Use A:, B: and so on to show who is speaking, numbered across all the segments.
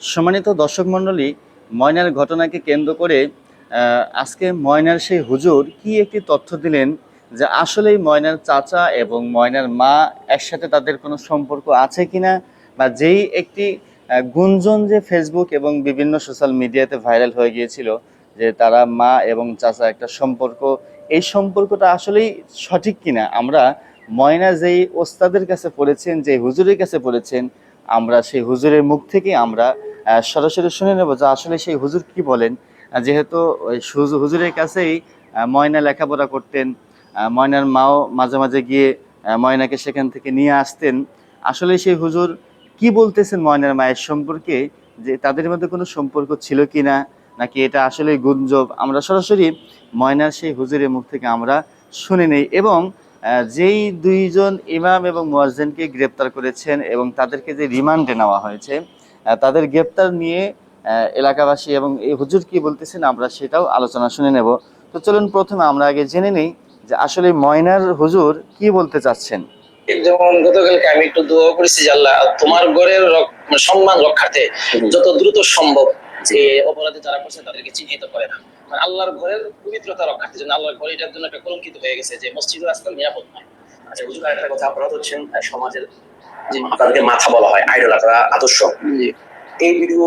A: সম্মানিত দর্শক মণ্ডলী, ময়নার ঘটনাকে কেন্দ্র করে আজকে ময়নার সেই হুজুর কি একটি তথ্য দিলেন যে আসলেই ময়নার চাচা এবং ময়নার মা একসাথে তাদের কোনো সম্পর্ক আছে কিনা বা যেই একটি গুঞ্জন যে ফেসবুক এবং বিভিন্ন সোশ্যাল মিডিয়াতে ভাইরাল হয়ে গিয়েছিল যে তারা মা এবং চাচা একটা সম্পর্ক, এই সম্পর্কটা আসলেই সঠিক কিনা? আমরা ময়না যেই ওস্তাদের কাছে পড়েছেন যে হুজুরের কাছে পড়েছেন আমরা সেই হুজুরের মুখ থেকে আমরা সরাসরি শুনে নেব যে আসলে সেই হুজুর কি বলেন। যেহেতু হুজুরের কাছেই ময়না লেখাপড়া করতেন ময়নার মাও মাঝে মাঝে গিয়ে ময়নাকে সেখান থেকে নিয়ে আসতেন। আসলে সেই হুজুর কি বলতেছেন ময়নার মায়ের সম্পর্কে? যে তাদের মধ্যে কোনো সম্পর্ক ছিল কি না নাকি এটা আসলে গুঞ্জব? আমরা সরাসরি ময়নার সেই হুজুরের মুখ থেকে আমরা শুনে নেই এবং যেই দুইজন ইমাম এবং মুয়াজ্জিনকে গ্রেপ্তার করেছেন এবং তাদেরকে যে রিমান্ডে নেওয়া হয়েছে তাদের গ্রেপ্তার নিয়ে এলাকাবাসী এবং এই হুজুর কি বলতেছেন আমরা সেটাও আলোচনা শুনে নেব। তো চলুন প্রথমে আমরা আগে জেনে নেই যে আসলে ময়নার হুজুর কি বলতে চাচ্ছেন।
B: যেমন গতকালকে আমি একটু দোয়া করেছি আল্লাহ তোমার ঘরের মানে সম্মান রক্ষার্থে যত দ্রুত সম্ভব যে অপরাধে যারা করছে তাদেরকে চিহ্নিত করে না। মানে আল্লাহর ঘরের পবিত্রতা রক্ষার্থে জন্য আল্লাহর ঘর এটার জন্য একটা কলঙ্কিত হয়ে গেছে যে মসজিদের আজকাল নিরাপদ নয়।
C: আচ্ছা হুজুর একটা কথা আপনারা তো হচ্ছেন সমাজের যে তাদেরকে মাথা বলা হয় আইডল তারা আদর্শ। এই ভিডিও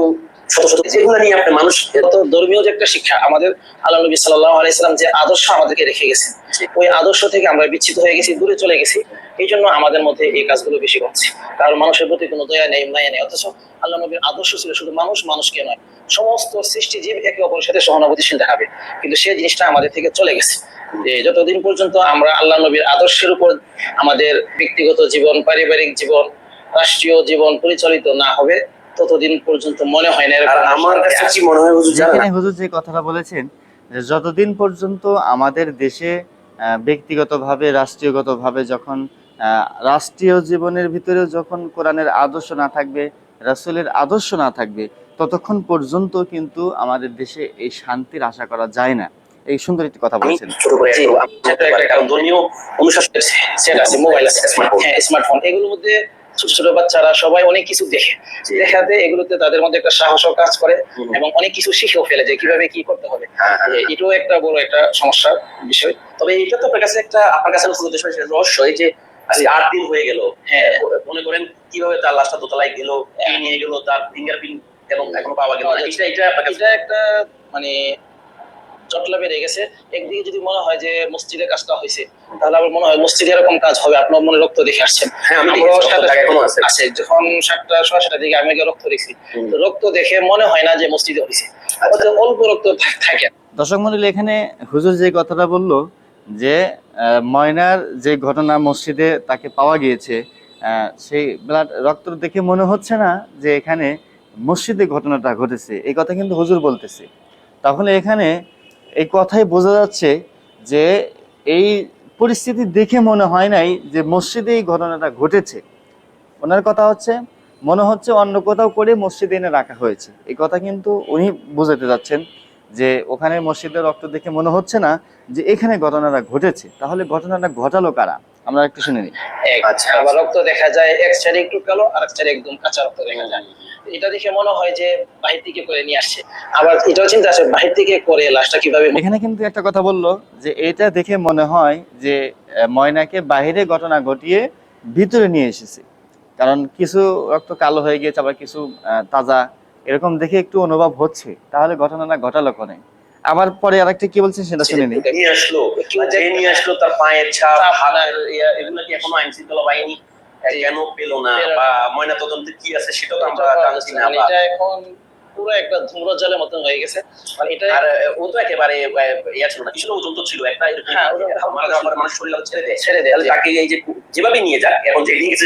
C: শত শত যেগুলো নিয়ে আপনি মানুষ
B: এত ধর্মীয় যে একটা শিক্ষা আমাদের আল্লাহ নবী সাল্লাহ আলাইসালাম যে আদর্শ আমাদেরকে রেখে গেছেন ওই আদর্শ থেকে আমরা বিচ্ছিত হয়ে গেছি দূরে চলে গেছি। এই জন্য আমাদের মধ্যে এই কাজগুলো বেশি ঘটছে কারণ মানুষের প্রতি কোনো দয়া নেই মায়া নেই। অথচ আল্লাহ নবীর আদর্শ ছিল শুধু মানুষ মানুষকে নয়। সমস্ত সৃষ্টিজীব একে অপরের সাথে সহানুভূতিশীল দেখাবে। কিন্তু সেই জিনিসটা আমাদের থেকে চলে গেছে। যে যতদিন পর্যন্ত আমরা আল্লাহ নবীর আদর্শের উপর আমাদের ব্যক্তিগত জীবন পারিবারিক জীবন রাষ্ট্রীয় জীবন পরিচালিত না হবে ততদিন পর্যন্ত মনে হয় না
C: আর আমার কাছে কি মনে হয় হুজুর জানেন?
A: হুজুর যে কথাটা বলেছেন যে যতদিন পর্যন্ত আমাদের দেশে ব্যক্তিগতভাবে রাষ্ট্রীয়গতভাবে যখন রাষ্ট্রীয় জীবনের ভিতরেও যখন কোরআনের আদর্শ না থাকবে রাসূলের আদর্শ না থাকবে ততক্ষণ পর্যন্ত কিন্তু আমাদের দেশে এই শান্তির আশা করা যায় না। এই সুন্দর একটি কথা বলেছেন।
B: ধর্মীয় অনুশাসন মোবাইল আছে হ্যাঁ স্মার্টফোন এগুলোর মধ্যে ছোট ছোট বাচ্চারা সবাই অনেক কিছু দেখে। দেখাতে এগুলোতে তাদের মধ্যে একটা সাহসও কাজ করে এবং অনেক কিছু শিখেও ফেলে যে কীভাবে কি করতে হবে।
C: হ্যাঁ, হ্যাঁ।
B: যে এটাও একটা বড় একটা সমস্যার বিষয়।
C: তবে এটা তো আপনার কাছে একটা আপনার কাছে রহস্য এই যে আজ আট দিন হয়ে গেল।
B: হ্যাঁ।
C: মনে করেন কীভাবে তার লাশটা দোতলায় গেল নিয়ে গেল তার ফিঙ্গারপ্রিন্ট এবং এখনও পাওয়া গেল এটা এটা
B: একটা মানে জটলা বেড়ে গেছে। একদিকে যদি মনে হয় যে মসজিদের কাজটা হয়েছে তাহলে আমার মনে হয় মসজিদে এরকম কাজ হবে। আপনার মনে রক্ত দেখে আসছেন।
C: হ্যাঁ আছে।
B: যখন সাতটা সাড়ে সাতটার দিকে আমি রক্ত দেখছি। রক্ত দেখে মনে হয় না যে মসজিদে হয়েছে।
C: আচ্ছা।
B: অল্প রক্ত থাকে
A: দর্শক মন্ডলী এখানে হুজুর যে কথাটা বলল যে আহ, ময়নার যে ঘটনা মসজিদে তাকে পাওয়া গিয়েছে আহ, সেই ব্লাড রক্ত দেখে মনে হচ্ছে না যে এখানে মসজিদে ঘটনাটা ঘটেছে। এই কথা কিন্তু হুজুর বলতেছে। তাহলে এখানে এই কথাই বোঝা যাচ্ছে যে এই পরিস্থিতি দেখে মনে হয় নাই যে মসজিদে এই ঘটনাটা ঘটেছে। ওনার কথা হচ্ছে, মনে হচ্ছে অন্য কোথাও করে মসজিদে এনে রাখা হয়েছে। এই কথা কিন্তু উনি বোঝাতে যাচ্ছেন যে ওখানে মসজিদের রক্ত দেখে মনে হচ্ছে না যে এখানে ঘটনাটা ঘটেছে। তাহলে ঘটনাটা ঘটালো কারা? আমরা একটু শুনে নিই।
C: আচ্ছা।
B: আবার রক্ত দেখা যায় এক সাইডে একটু কালো আর এক সাইডে একদম কাঁচা রক্ত দেখা যায়। এটা দেখে মনে হয় যে বাহির থেকে করে নিয়ে আসছে। আবার এটাও চিন্তা আছে বাহির থেকে করে লাশটা কীভাবে
A: এখানে কিন্তু একটা কথা বলল যে এটা দেখে মনে হয় যে ময়নাকে বাইরে ঘটনা ঘটিয়ে ভিতরে নিয়ে এসেছে। কারণ কিছু রক্ত কালো হয়ে গিয়েছে আবার কিছু আহ, তাজা। এরকম দেখে একটু অনুভব হচ্ছে। তাহলে ঘটনাটা ঘটালো কোনে? আবার পরে আরেকটা কি বলছেন সেটা শুনে নিই।
C: নিয়ে আসলো? যে নিয়ে আসলো তার পায়ের ছাপ হাতের এগুলো কি এখনও আইন শৃঙ্খলা বাহিনী কেন পেল না? বা ময়না তদন্তে কি আছে সেটাও তো আমরা জানছি না
B: মানে এটা এখন পুরো একটা ধূম্রজালের মতন হয়ে গেছে। মানে এটা
C: আর ও তো একেবারে আহ, ইয়া ছিল না কিছু ওজন তো ছিল একটা
B: হ্যাঁ,
C: মারা যাওয়ার মানুষ শরীর ছেড়ে দেয়।
B: ছেড়ে দেয়
C: তাহলে তাকে এই যে যেভাবে নিয়ে যায় এখন যে নিয়ে গেছে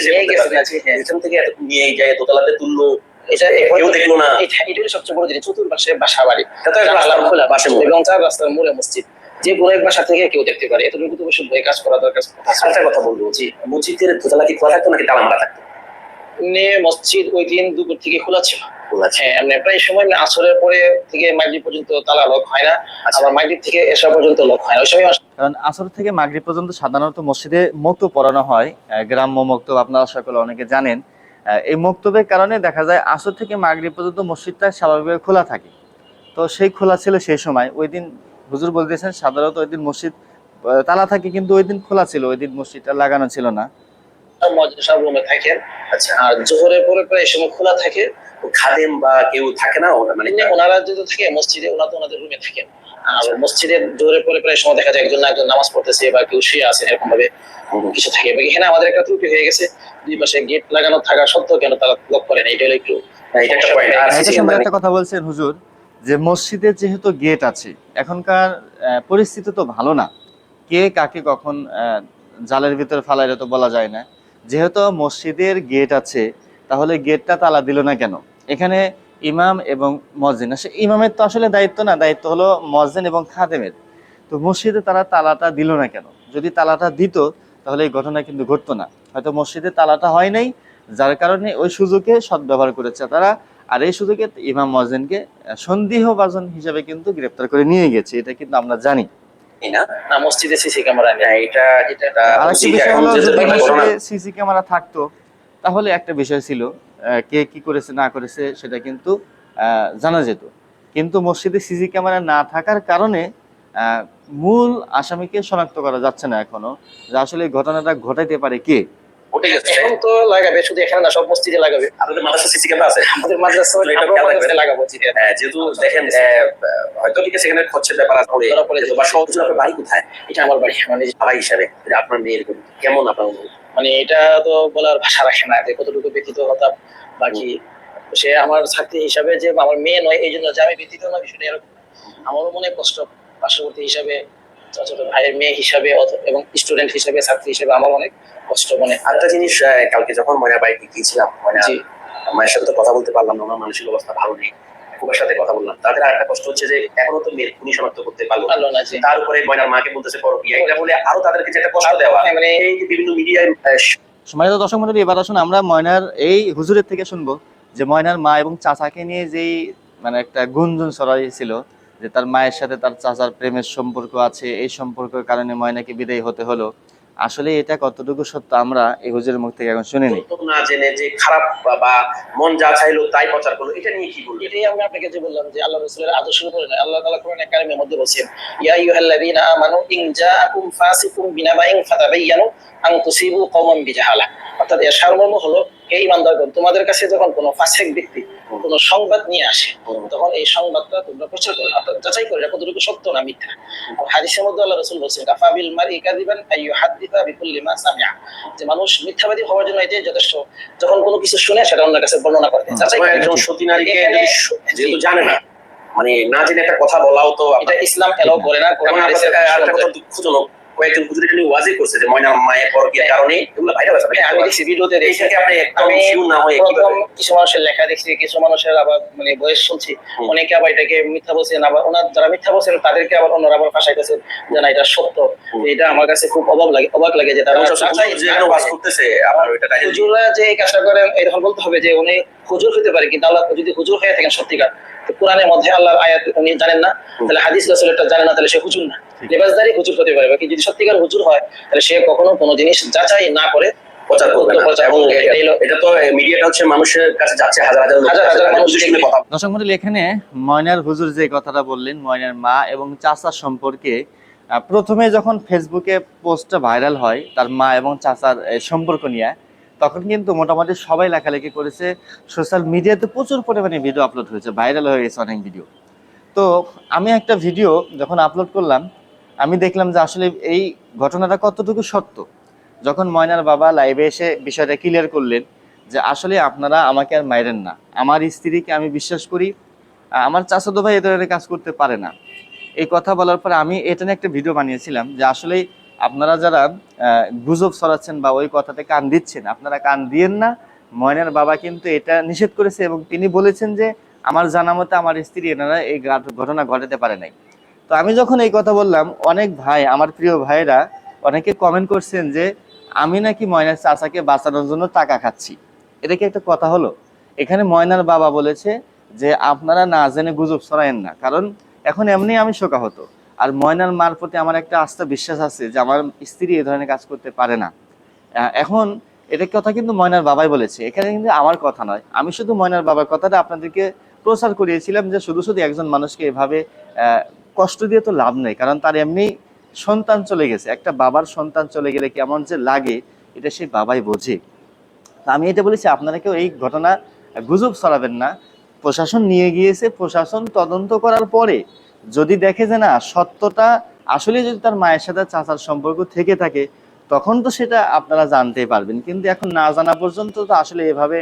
C: তাকে
B: হ্যাঁ।
C: এখান থেকে এত নিয়ে যায় দোতলাতে তুললো
B: এটা
C: কেউ দেখল না।
B: এটা এটাই সবচেয়ে বড় জিনিস চতুর্পাশে বাসা বাড়ি।
C: এটা তো একটা রাস্তার
B: খোলা
C: পাশে
B: এবং চার রাস্তার মোড়ে মসজিদ। যে কোনো বাসা থেকে কেউ দেখতে পারে। এতটুকু তো অবশ্যই ভয় কাজ করা দরকার।
C: আরেকটা কথা বলব জি মসজিদের দোতলা কি খোলা থাকতো নাকি তালা মারা থাকতো?
B: এমনি মসজিদ ওই দিন দুপুর থেকে খোলা ছিল। হ্যাঁ এমনি প্রায় সময় আসরের পরে থেকে মাগরিব পর্যন্ত তালা লক হয় না।
C: আচ্ছা।
B: আবার মাগরিব থেকে এসা পর্যন্ত লক হয় না। ওই সময়
A: কারণ আসর থেকে মাগরিব পর্যন্ত সাধারণত মসজিদে মক্তব পড়ানো হয়। গ্রাম্য মক্তব আপনারা সকলে অনেকে জানেন। এই মক্তবের কারণে দেখা যায় আসর থেকে মাগরিব পর্যন্ত মসজিদটা স্বাভাবিকভাবে খোলা থাকে। তো সেই খোলা ছিল সেই সময়। ওই দিন হুজুর বলতেছেন সাধারণত ওই দিন মসজিদ তালা থাকে কিন্তু ওই দিন খোলা ছিল ওই দিন মসজিদটা লাগানো ছিল না।
B: মসজিদ সব রুমে থাকেন।
C: আচ্ছা
B: আর জোহরের পরে প্রায় এই সময় খোলা থাকে।
C: খাদেম বা কেউ থাকে না? মানে
B: ওনারা যদি থাকে মসজিদে ওনারা তো ওনাদের রুমে থাকেন। আর মসজিদে পরে প্রায় সময় দেখা যায় একজন না একজন নামাজ পড়তেছে বা কেউ শুয়ে আছে এরকম ভাবে কিছু থাকে। এখানে আমাদের একটা ত্রুটি হয়ে গেছে। দুই পাশে গেট লাগানো থাকা সত্ত্বেও কেন তারা লক করেন এটা হলো একটু
C: একটা
A: কথা বলছেন হুজুর যে মসজিদে যেহেতু গেট আছে এখনকার পরিস্থিতি তো ভালো না। কে কাকে কখন আহ, জালের ভিতরে ফালাইলে তো বলা যায় না। যেহেতু মসজিদের গেট আছে তাহলে গেটটা তালা দিল না কেন? এখানে ইমাম এবং মসজিদ। সে ইমামের তো আসলে দায়িত্ব না দায়িত্ব হলো মসজিদ এবং খাদেমের। তো মসজিদে তারা তালাটা দিল না কেন? যদি তালাটা দিত তাহলে এই ঘটনা কিন্তু ঘটতো না। হয়তো মসজিদে তালাটা হয় নাই যার কারণে ওই সুযোগে সদ্ব্যবহার করেছে তারা আর এই সুযোগে ইমাম মজেনকে সন্দেহভাজন হিসাবে কিন্তু গ্রেপ্তার করে নিয়ে গেছে এটা কিন্তু আমরা জানি।
C: না
B: না মসজিদে সিসি ক্যামেরা
C: হ্যাঁ, এটা
A: সিসি ক্যামেরা থাকতো তাহলে একটা বিষয় ছিল কে কি করেছে না করেছে সেটা কিন্তু জানা যেত। কিন্তু মসজিদে সিসি ক্যামেরা না থাকার কারণে মূল আসামিকে শনাক্ত করা যাচ্ছে না এখনও। যে আসলে ঘটনাটা ঘটাইতে পারে কে?
B: এখন তো লাগাবে শুধু এখানে না সব মসজিদে লাগাবে।
C: আপনাদের মাদ্রাসা সিসি ক্যামেরা আছে।
B: আমাদের মাদ্রাসা
C: এটা
B: আমরাও
C: খেয়াল
B: মাদ্রাসায়
C: রাখবেন।
B: লাগাবো
C: হ্যাঁ, যেহেতু দেখেন হয়তো ঠিক আছে। এখানে খরচের ব্যাপার আছে বা সহজ আপনার বাড়ি কোথায়?
B: এটা আমার বাড়ি মানে
C: ভাই হিসাবে। আপনার মেয়ের কেমন আপনার?
B: মানে এটা তো বলার ভাষা রাখে না যে কতটুকু ব্যতীত হতাম বাকি। সে আমার ছাত্রী হিসাবে যে আমার মেয়ে নয় এই জন্য যে আমি ব্যতীত নয় বিষয়টা এরকম আমারও মনে কষ্ট। পার্শ্ববর্তী হিসাবে ভাইয়ের মেয়ে হিসাবে এবং স্টুডেন্ট হিসাবে ছাত্রী হিসাবে আমার অনেক কষ্ট মনে
C: আরেকটা জিনিস কালকে যখন ময়না বাড়িতে গিয়েছিলাম ময়না মায়ের সাথে তো কথা বলতে পারলাম না ওনার মানসিক অবস্থা ভালো নেই। খুবের সাথে কথা বললাম। তাদের আরেকটা কষ্ট হচ্ছে যে এখনও তো মেয়ের খুনি শনাক্ত করতে পারল না। তার উপরে ময়নার মাকে বলতেছে পরকিয়া। এটা বলে আরও তাদেরকে যে একটা কষ্ট দেওয়া।
B: হ্যাঁ, মানে
C: এই যে বিভিন্ন মিডিয়ায়
A: সম্মানিত দর্শক মন্ডলী এবার আসুন আমরা ময়নার এই হুজুরের থেকে শুনব যে ময়নার মা এবং চাচাকে নিয়ে যেই মানে একটা গুঞ্জন ছড়াইছিল যে তার মায়ের সাথে তার চাচার প্রেমের সম্পর্ক আছে এই সম্পর্কের কারণে ময়নাকে বিদায় হতে হলো। আসলে এটা কতটুকু সত্য আমরা এই হুজুরের মুখ থেকে এখন শুনিনি।
C: না জেনে যে খারাপ বা- মন যা চাইলো তাই প্রচার করল এটা নিয়ে কি বলব?
B: এটাই আমি আপনাকে যে বললাম যে আল্লাহ রসুলের আদর্শের উপরে নয় আল্লাহ তাআলা কোরআনে কারিমের মধ্যে বলছেন ইয়া আইয়ুহাল্লাযীনা আমানু ইন জাআকুম ফাসিকুম বিনাবাইন ফাতাবায়ানু আন তুসিবু কওমান বিজাহালা। অর্থাৎ এর সারমর্ম হলো হে ঈমানদারগণ তোমাদের কাছে যখন কোনো ফাসিক ব্যক্তি কোনো সংবাদ নিয়ে আসে। তখন এই সংবাদটা তোমরা প্রচার করো। অর্থাৎ যাচাই করে কতটুকু সত্য না মিথ্যা। হাদিসের মধ্যে আল্লাহ রাসূল বলছেন কাফাবিল মারই কাযিবান আইয়ুহাদ্দিসা বিকুল্লি মা সামিআ। যে মানুষ মিথ্যাবাদী হওয়ার জন্য এটাই যথেষ্ট। যখন কোনো কিছু শুনে সেটা অন্যের কাছে বর্ণনা করে। যাচাই
C: একজন সতী নারীকে যেহেতু জানে না মানে না জেনে একটা কথা বলাও তো
B: এটা ইসলাম এলাও করে না কোরআন হাদিসে
C: দুঃখজনক। কয়েকজন হুজুর ওয়াজি করছে যে ময়নার মায়ের পরকিয়ার কারণে এগুলো ভাইরাল আছে
B: আমি দেখছি ভিডিওতে দেখছি।
C: আপনি একদম
B: আমি
C: শিওর না হয়ে কীভাবে
B: কিছু মানুষের লেখা দেখছি কিছু মানুষের আবার মানে বয়স শুনছি। অনেকে আবার এটাকে মিথ্যা বলছেন আবার ওনার যারা মিথ্যা বলছেন তাদেরকে আবার অন্যরা আবার ফাঁসাইতেছেন যে না এটা সত্য। এটা আমার কাছে খুব অবাক লাগে অবাক লাগে যে তারা
C: ওয়াজ করতেছে
B: হুজুররা যে এই কাজটা করেন এরকম বলতে হবে যে উনি হুজুর হতে পারে কিন্তু আল্লাহ যদি হুজুর হয়ে থাকেন সত্যিকার কোরআনের মধ্যে আল্লাহর আয়াত উনি জানেন না তাহলে হাদিস রাসূলটা জানেন না তাহলে সে হুজুর না। লেবাসদারি হুজুর হতে পারে। বাকি যদি সত্যিকার হুজুর হয় তাহলে সে কখনো কোনো জিনিস যাচাই না করে
C: প্রচার করবে না। এবং এটা- তো মিডিয়াটা হচ্ছে মানুষের কাছে যাচ্ছে হাজার হাজার লোক
B: হাজার হাজার মানুষ
C: কথা।
A: দর্শক মন্ডলী এখানে ময়নার হুজুর যে কথাটা বললেন ময়নার মা এবং চাচার সম্পর্কে প্রথমে যখন ফেসবুকে পোস্টটা ভাইরাল হয় তার মা এবং চাচার সম্পর্ক নিয়ে তখন কিন্তু মোটামুটি সবাই লেখালেখি করেছে। সোশ্যাল মিডিয়াতে প্রচুর পরিমাণে ভিডিও আপলোড হয়েছে ভাইরাল হয়ে গেছে অনেক ভিডিও তো আমি একটা ভিডিও যখন আপলোড করলাম আমি দেখলাম যে আসলে এই ঘটনাটা কতটুকু সত্য। যখন ময়নার বাবা লাইভে এসে বিষয়টা ক্লিয়ার করলেন যে আসলে আপনারা আমাকে আর মাইরেন না। আমার স্ত্রীকে আমি বিশ্বাস করি, আমার চাচাতো ভাই এ ধরনের কাজ করতে পারে না। এই কথা বলার পর আমি এটা নিয়ে একটা ভিডিও বানিয়েছিলাম যে আসলে আপনারা যারা গুজব ছড়াচ্ছেন বা ওই কথাতে কান দিচ্ছেন, আপনারা কান দিয়েন না। ময়নার বাবা কিন্তু এটা নিষেধ করেছে এবং তিনি বলেছেন যে আমার জানা মতে আমার স্ত্রী এনারা এই ঘটনা ঘটাতে পারে নাই। তো আমি যখন এই কথা বললাম, অনেক ভাই, আমার প্রিয় ভাইরা অনেকে কমেন্ট করছেন যে, আমি নাকি ময়নার চাচাকে বাঁচানোর জন্য টাকা খাচ্ছি। এটা কি একটা কথা হলো? এখানে ময়নার বাবা বলেছে যে, আপনারা না জেনে গুজব ছড়ায়েন না। কারণ এখন এমনি আমি শোকাহত। আর ময়নার মার প্রতি আমার একটা আস্থা বিশ্বাস আছে যে, আমার স্ত্রী এ ধরনের কাজ করতে পারে না। এখন এটা কথা কিন্তু ময়নার বাবাই বলেছে। এখানে কিন্তু আমার কথা নয়। আমি শুধু ময়নার বাবার কথাটা আপনাদেরকে প্রচার করিয়েছিলাম যে, শুধু শুধু একজন মানুষকে এভাবে কষ্ট দিয়ে তো লাভ নেই, কারণ তার এমনি সন্তান চলে গেছে। একটা বাবার সন্তান চলে গেলে কেমন যে লাগে, এটা সেই বাবাই বোঝে। তা আমি এটা বলেছি আপনারা কেউ এই ঘটনা গুজব ছড়াবেন না। প্রশাসন নিয়ে গিয়েছে, প্রশাসন তদন্ত করার পরে যদি দেখে যে না, সত্যটা আসলে যদি তার মায়ের সাথে চাচার সম্পর্ক থেকে থাকে, তখন তো সেটা আপনারা জানতে পারবেন। কিন্তু এখন না জানা পর্যন্ত তো আসলে এভাবে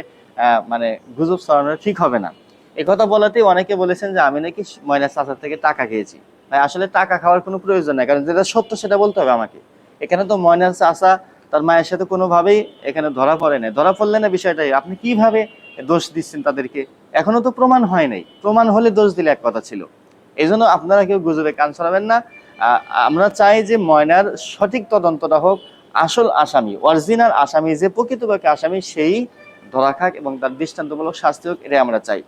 A: মানে গুজব ছড়ানো ঠিক হবে না। কথা বলাতেই অনেকে বলেছেন যে আমি নাকি ময়না চাচার থেকে টাকা খেয়েছি। ভাই, আসলে টাকা খাওয়ার কোনো প্রয়োজন নাই, কারণ যেটা সত্য সেটা বলতে হবে আমাকে। এখানে তো ময়নার চাচা তার মায়ের সাথে কোনোভাবেই এখানে ধরা পড়ে নাই। ধরা পড়লে না বিষয়টাই আপনি কীভাবে দোষ দিচ্ছেন তাদেরকে? এখনও তো প্রমাণ হয় নাই। প্রমাণ হলে দোষ দিলে এক কথা ছিল। এই জন্য আপনারা কেউ গুজবে কান ছড়াবেন না। আমরা চাই যে ময়নার সঠিক তদন্তটা হোক, আসল আসামি, অরিজিনাল আসামি, যে প্রকৃতপক্ষে আসামি, সেই ধরা খাক এবং তার দৃষ্টান্তমূলক শাস্তি হোক, এটাই আমরা চাই।